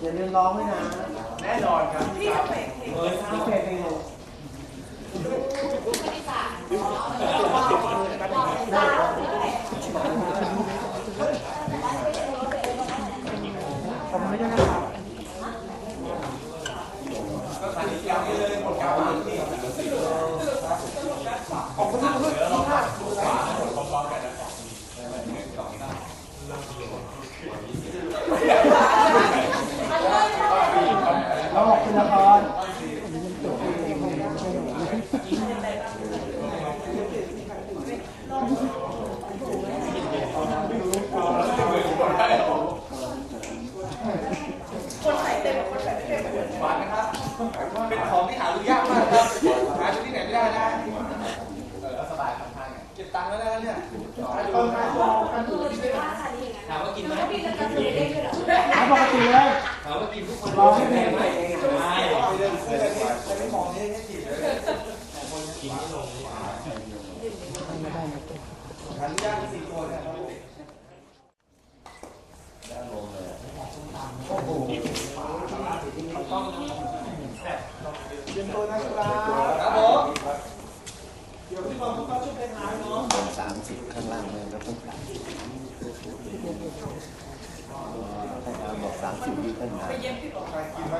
อย่าลืมร้องด้วยนะแน่นอนครับพี่จะเพลงเพลงเออพี่เพลงเพลงหนูขอบคุณด้นะครับ ก็สถานีเดียวนี้เลยหมดกาวานนี่ ขอบคุณทุกคนที่ท่าน เราขอบคุณละคร คนใส่เต็มกับคนใส่ไม่เต็มเหมือนกัน หวานนะครับ เป็นของที่หาดูยากมากครับหาที่ไหนไม่ได้นะเออสบายทำทางเก็บตังค์แล้วนะเนี่ยหาดูหาดู ถามว่ากินไหม พี่จะกระตุ้นเองเลยเหรอ เอาป กติเลยถามว่ากินทุกคนรอให้เพลงไหมเพลงอะไม่ไม่ได้ซื้อเลยนี่จะไม่มองนี่ให้จีบเลยกินไม่ลงหาดูยางสี่ตัวนี่ยครับ โอ้โห เตรียมตัวนะครับครับผม เดี๋ยวพี่บอลเขาก็ช่วยเป็นหายเนาะ สามสิบข้างล่างเลยแล้วปุ๊บให้อาบอกสามสิบวิขึ้นมา ไปเย็บพี่บอก ใครกินไหม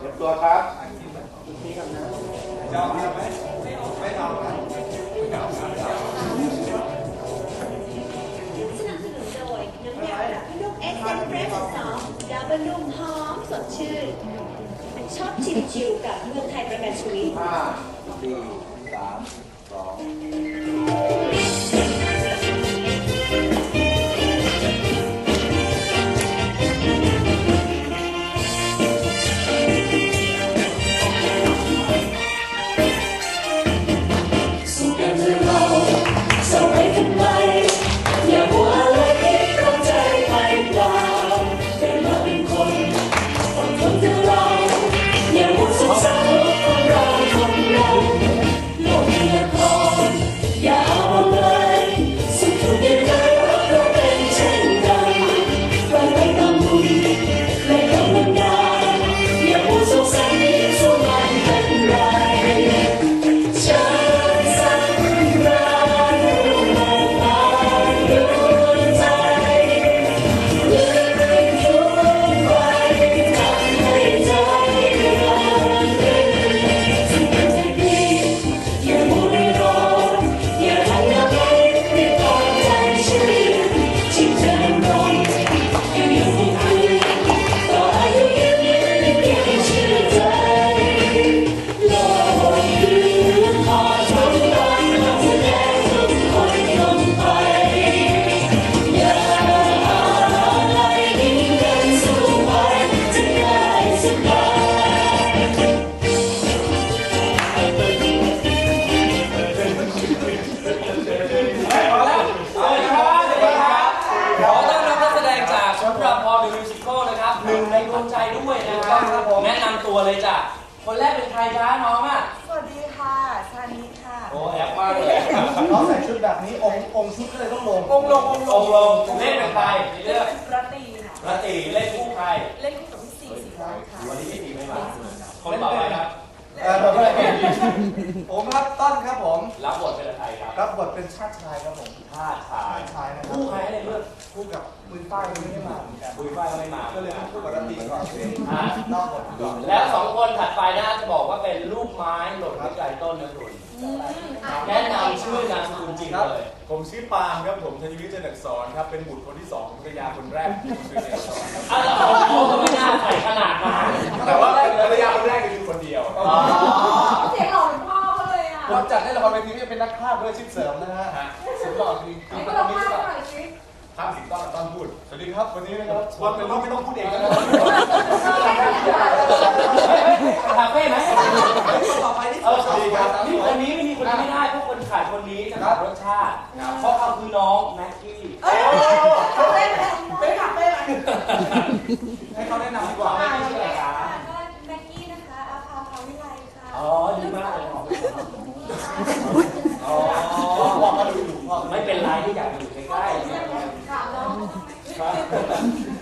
เตรียมตัวครับจะเอาไหมไม่เอาครับสนับสนุนโดยน้ำยาปรับผ้านุ่มเอ็กเซนเพรสสองดาวบำรุงหอมสดชื่นชอบชิมชิวกับเมืองไทยประกันชีวิตห้าสี่สามสอง ตัวเลยจ้ะ คนแรกเป็นใครจ้าน้องอะ สวัสดีค่ะชานิค่ะโอ้แอบมากเลยน้องใส่ชุดแบบนี้องค์องค์ชุดก็เลยต้องลงองค์ลงองค์ลองงลงเล่นเป็นใครในเรื่องประตีค่ะรัตติเล่นคู่ใคร เล่นคู่กับพี่สี่สี่ร้อยค่ะ วันนี้พี่ตีไม่มาคนต่อไปครับเออผมเลยผมครับต้นครับผม รับบทเป็นใครครับ รับบทเป็นชาติชายครับผมท่าชายชาติชายนะครับคู่ใครในเรื่องคู่กับ มือป้ายมือไม่ได้มาเหมือนกันบุยฝ้ายก็ไม่มา ก็เลยต้องคู่กับรัตติก่อนเลยอะนอกบทก่อนแล้วสองคนถัดไปนะจะบอกว่าเป็นลูกไม้หล่นที่ไกลต้นนะคุณแนะนำชื่อนามสกุลจริงเลยผมชื่อปาล์มครับผมชัยวิทย์เจนอักษรครับเป็นบุตรคนที่สองของภรรยาคนแรกของชื่อเอกสอนอะแล้วเขาก็ไม่น่าใส่ขนาดนั้นแต่ว่าภรรยาคนแรกคือคนเดียวอ๋อเสียงหล่อเหมือนพ่อเขาเลยอะเราจัดให้ละครเวทีนี่เป็นนักภาพด้วยชื่อเสริมนะฮะสุดหล่อจริงนี่ก็ลองพาหน่อยสิ ภาพสิงต้องต้องพูด สวัสดีครับวันนี้นะครับวันเป็นต้องไม่ต้องพูดเองนะครับคาเฟ่ไหมต่อไปที่เออสวัสดีครับนี่คนนี้ไม่มีคนนี้ไม่ได้เพราะคนขาดคนนี้จะขาดรสชาติเพราะเขาคือน้องแม็กกี้เอ้ยคาเฟ่ไหมเป็นคาเฟ่ไหม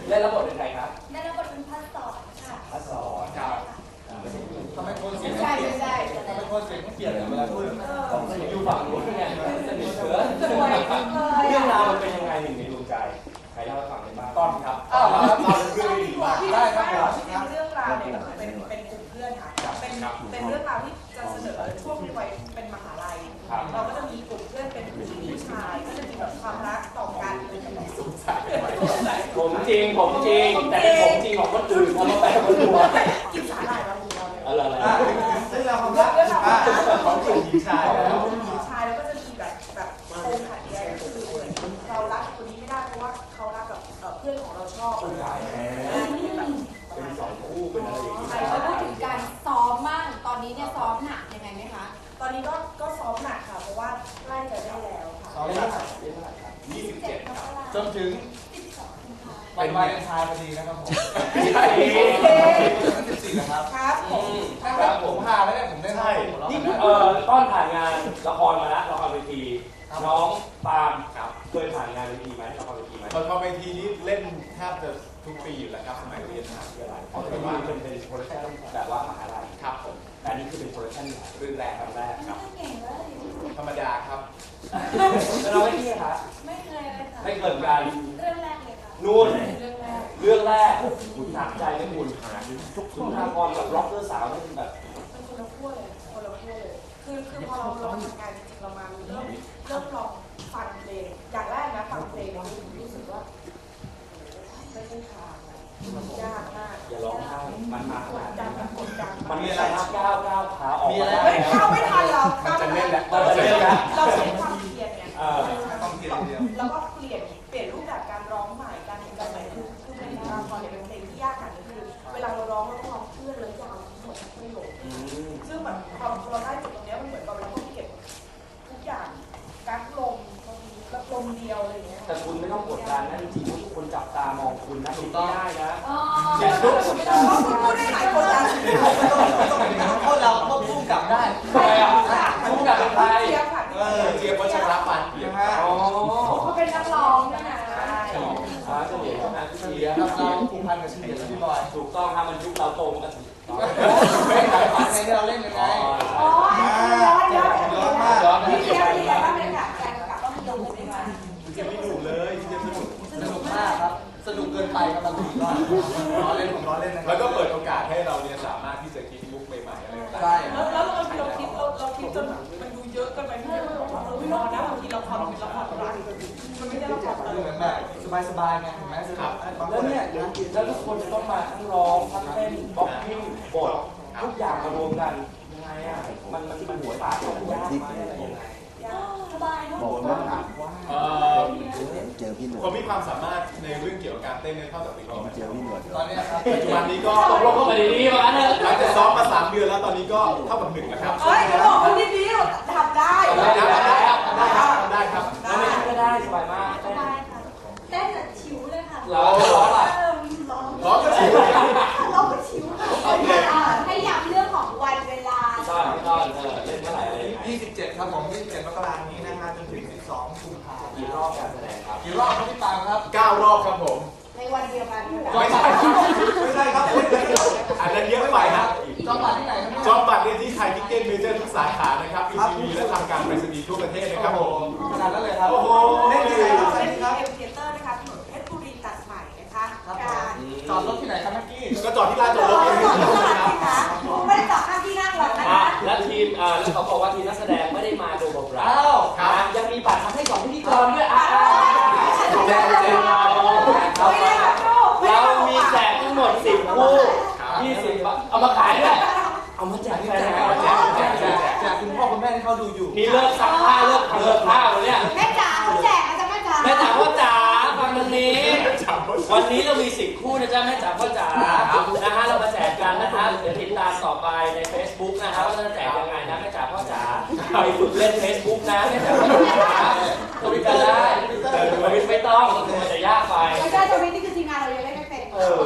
เล่นรับบทเป็นใครครับได้รับบทเป็นพัสดุค่ะพัสอนครับทำไมคนเสียงไม่ใช่ยนทำไมคนเสียงเปลี่ยนเวลาพูดอยู่ฝั่งนู้นเป็นไงสนิทเชื้อเรื่องราวมันเป็นยังไงหนึ่งในดวงใจ ใครเล่าให้ฟังได้บ้างต้อนครับอ้าว ผมจริง ผมจริง แต่เป็นผมจริงของคนอื่นเอามาแปะบนตัวกินสาหร่ายมาหูเราเนี่ยอะไรอะไรอะเรื่องราวความรักอะของผู้หญิงชายเราแล้วเป็นผู้หญิงชายแล้วก็จะมีแบบแบบโคงขัดแย้งก็คือเหมือนเรารักคนนี้ไม่ได้เพราะว่าเขารักกับเอ่อเพื่อนของเราชอบอะไรอย่างเงี้ยแบบเป็นสองคู่เป็นอะไรอย่างนี้ใช่เขาเขาพูพูดดถึถึงงกาการรซ้อมบ้างตอนนี้เนี่ยซ้อมหนักยังไงไหมคะตอนนี้ก็ก็ซ้อมหนักค่ะเพราะว่าใกล้จะได้แล้วค่ะ สองหลัก27ครับ จนถึง วันวาเลนไทน์พอดีนะครับผมใช่สิบสี่นะครับครับผมนะครับผมพาแล้วเนี่ยผมได้ใช่หัวเราะนี่กันเอ่อต้อนผ่านงานละครมาแล้วละครเวทีน้องปาล์มครับเคยผ่านงานเวทีไหมละครเวทีไหมละครเวทีนี้เล่นแทบจะทุกปีอยู่แล้วครับสมัยเรียนมหาวิทยาลัยเพราะถือว่าเป็นเป็นโปรดักชั่นแบบว่ามหาลัยครับผมแต่อันนี้คือเป็นโปรดักชั่นรุ่นแรกครั้งแรกครับเก่งเลยธรรมดาครับแล้วเราไม่เที่ยครับไม่เคยเลยค่ะไม่เกิดกา นู่นเรื่องแรกเรื่องแรกคุณหนักใจไหมคุณคุณทากรกับร็อกเกอร์สาวนี่เป็นแบบเป็นคนละขั้วเลยคนละขั้วเลยคือคือพอเราเราทำงานจริงๆเรามาเริ่มเริ่มลองฟังเพลงอย่างแรกนะฟังเพลงเรารู้สึกว่าไม่ใช่ทางอะมันยากมากอย่าร้องไห้มันมากกดดันมันกดดันมันมีอะไรครับก้าวก้าวขาออกมาได้เฮ้ยเข้าไม่ทันเรามันจะเล่นแล้วมันจะเล่นแล้วเราใช้ควา แต่คุณไม่ต้องกดดันนะจริงๆทุกคนจับตามองคุณนะถูกต้องได้นะอ๋ออย่าลุกไม่ต้องร้องคุณพูดได้หลายคนนะพวกเราก็พุ่งกลับได้ทำไมอะคุณกับเป็นใครเจี๊ยบค่ะเออเจี๊ยบวัชรพันธ์เอี่ยมนะฮะอ๋อเขาเป็นนักร้องด้วยนะอาเฉลี่ยเข้ามาทุกเฉทีลี่ยครับเราผูกพันกับเฉลี่ยแล้วพี่บอยถูกต้องครับมันยุคเราโตมากันถึงตอนไม่ขายฝันในที่เราเล่นยังไงอ๋ สนุกเกินไปครับบางทีก็ล้อเล่นผมล้อเล่นนะครัแล้วก็เปิดโอกาสให้เราเนี่ยสามารถที่จะคิดมุกใหม่ๆอะไรต่างใช่แล้วแล้วเราเราคิดเราเราคิดจนมันดูเยอะเกินไปที่เราบอกว่าเออไม่รอนะบางทีเราทำเป็นละครรักมันไม่ได้ละครตลเหมือนแบบสบายๆไงเห็นไหมสนุกบางคแล้วนเนี่เนี่ยยแล้วทุกคนจะต้องมาทั้งร้องทั้งเต้นบ็อกกิ้งบททุกอย่างมารวมกันยังไงอะมันมันมันหัวตาของยากไหมอะไรยังไง สบายเนอะบอกว่า อพี่หนวคนดมีความสามารถในเรื่องเกี่ยวกับการเต้นเนี่ยเท่ากับปีก่อนเจอพี่หนวดตอนเนี้ยครับปัจจุบันนี้ก็ตกลงเข้ามาดีๆมาเถอะหลังจากซ้อมมาสามเดือนแล้วตอนนี้ก็เท่ากับหนึ่งแล้วครับเฮ้ยเขาบอกคนที่ดีทำได้ได้ครับได้ครับได้ครับได้ครับแล้วไม่ก็ได้สบายมาก รับกี่รอบครับพี่ปางครับเก้ารอบครับผม ในวันเดียวกันค่ะไม่ใช่ไม่ใช่ครับอันนั้นเยอะไปครับจองบัตรที่ไหนครับเนี่ยจองบัตรได้ที่ไทยทิเก็ตเมเจอร์ทุกสาขานะครับ ECB และทางการไปรษณีย์ทั่วประเทศนะครับผมขนาดนั้นเลยครับโอ้โหเล่นที่ไหนครับเล่เล่นนที่ที่ครับเอ็มเทเตอร์นะคะถนนเพชรบุรีตัดใหม่นะคะครับการจอดรถที่ไหนครับแม็กกี้ก็จอดที่ลานจอดรถเองจอดที่ร้านสิคะไม่ได้จอดข้างที่นั่งหรอกนะอะคะแล้วทีมอ่าแล้วเขาบอกว่าทีมนักแสดง เอามาขายด้วยเอามาแจกนี่แฟแจนกรายการแจแจกกแจแจกกแจกคุณพ่อคุณแม่ที่เขาดูอยู่นี่เลิกซักผ้าเลิกทำเลิกผ้าแล้วเนี่ยแม่จ๋าเขาแจกนะจ๊ะแม่จ๋าแม่จ๋าพ่อจ๋าฟังตรงนี้ วันนี้เรามีสิบคู่นะจ๊ะแม่จ๋าพ่อจ๋านะฮะเรามาแจกกันนะครับเดี๋ยวติดตามต่อไปใน Facebook นะครับว่าจะแจกยังไงนะแม่จ๋าพ่อจ๋าไปฝึกเล่น Facebook นะแม่จ๋าพ่อจ๋าทวิตกันได้ทวิตไม่ต้องมันจะยากไป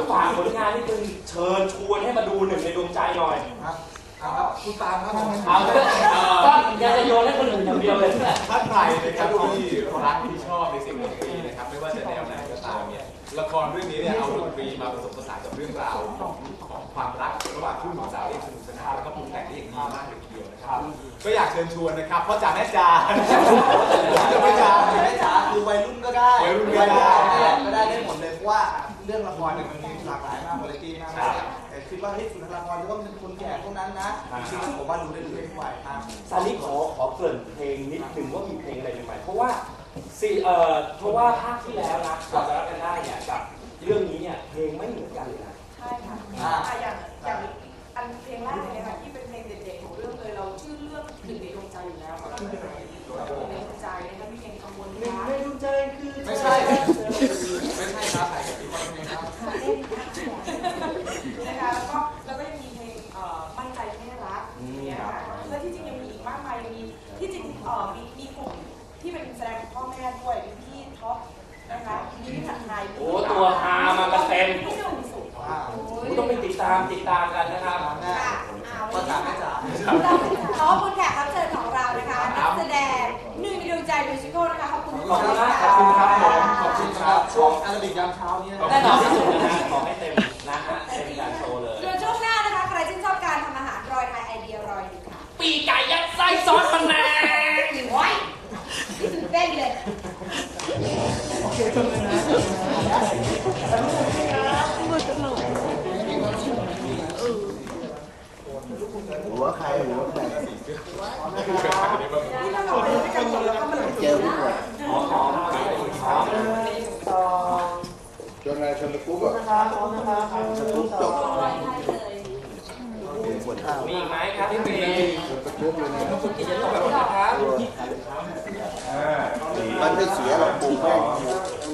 ฝากผลงานที่คุณเชิญชวนให้มาดูหนึ่งในดวงใจหน่อยครับเอาครับคุณปางครับผมเอาเถอะก็อยากจะโยนให้คนอื่นอย่างเดียวเลยเนี่ยถ้าใครนะครับที่รักที่ชอบในเสิ่งดนตรีนะครับไม่ว่าจะแนวไหนก็ตามเนี่ยละครเรื่องนี้เนี่ยเอาดนตรีมาผสมผสานกับเรื่องราวของของความรักระหว่างคู่หนุ่มสาวเองสนุกสนานแล้วก็ปรุงแต่งได้อย่างดีมากเลยทีเดียวนะครับครับก็อยากเชิญชวนนะครับพ่อจ๋าแม่จ๋าจะไม่ไม่จ๋าจ๋าไม่จ๋าคือวัยรุ่นก็ได้วัยรุ่นก็ได้ก็ได้ได้หมดเลยเพราะว่า เรื่องละครเนี่ยมันมีหลากหลายมากวาไรตี้มากแต่คิดว่าเฮ้ยสุนทรละครจะต้องเป็นคนแก่เท่านั้นนะจริงๆผมว่าดูได้ทุกวัยครับซาลิขอขอเกริ่นเพลงนิดนึงว่ามีเพลงอะไรใหม่ๆเพราะว่าสี่เอ่อเพราะว่าภาคที่แล้วนะก่อนจะรักกันได้เนี่ยกับเรื่องนี้เนี่ยเพลงไม่เหมือนกันเลยนะใช่ค่ะอะอย่างอย่างอันเพลงแรกเลยนะคะ ต้องไปติดตามติดตามกันนะครับแม่ค่ะอ่าพ่อจ๋าแม่จ๋า ขอบคุณแขกรับเชิญของเรานะคะ นักแสดงหนึ่งในดวงใจมิวสิควลนะคะ ขอบคุณขอบคุณมากขอบคุณครับผม ขอบคุณครับช่วงอาราบิกยามเช้านี้นะแน่นอนที่สุดนะฮะขอให้เต็มนะฮะเต็มการโชว์เลย ส่วนช่วงหน้านะคะ ใครชื่นชอบการทำอาหารรอยไทยไอเดียรอยอยู่ค่ะปีไก่ยัดไส้ซอสพะแนงโอ้ยนี่ตื่นเต้นเลย โอเคจนเลยนะ หัว ใครหัวแตกนี่ถ้าเราไปด้วยกันหมดแล้วก็มันเจอพี่หนวดขอขอขอต่อจนอะไรชนตะกุ๊บออะมนะครับพร้อมนะครับหนึ่งสองรอยไทยเลยปวดข้าวมีอีกไหมครับพี่ปีชนตะกุ๊บเลยนะกินจะต้องแบบนะครับมันไม่เสียหรอกปลูกแม่ง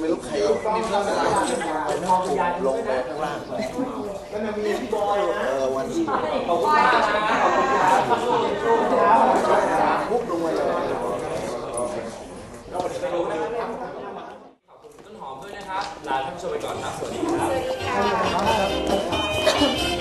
ไม่รู้ใครมีเรื่องอะไรลงไปข้างล่าง นั่น่ะมีพี่บอยนะเออวันที่ขอบคุณมากนะขอบคุณครับขอบคุณครับขอบคุณครับพุกลงมาเลยขอบคุณต้นหอมด้วยนะครับลาท่านผู้ชมไปก่อนครับสวัสดีครับ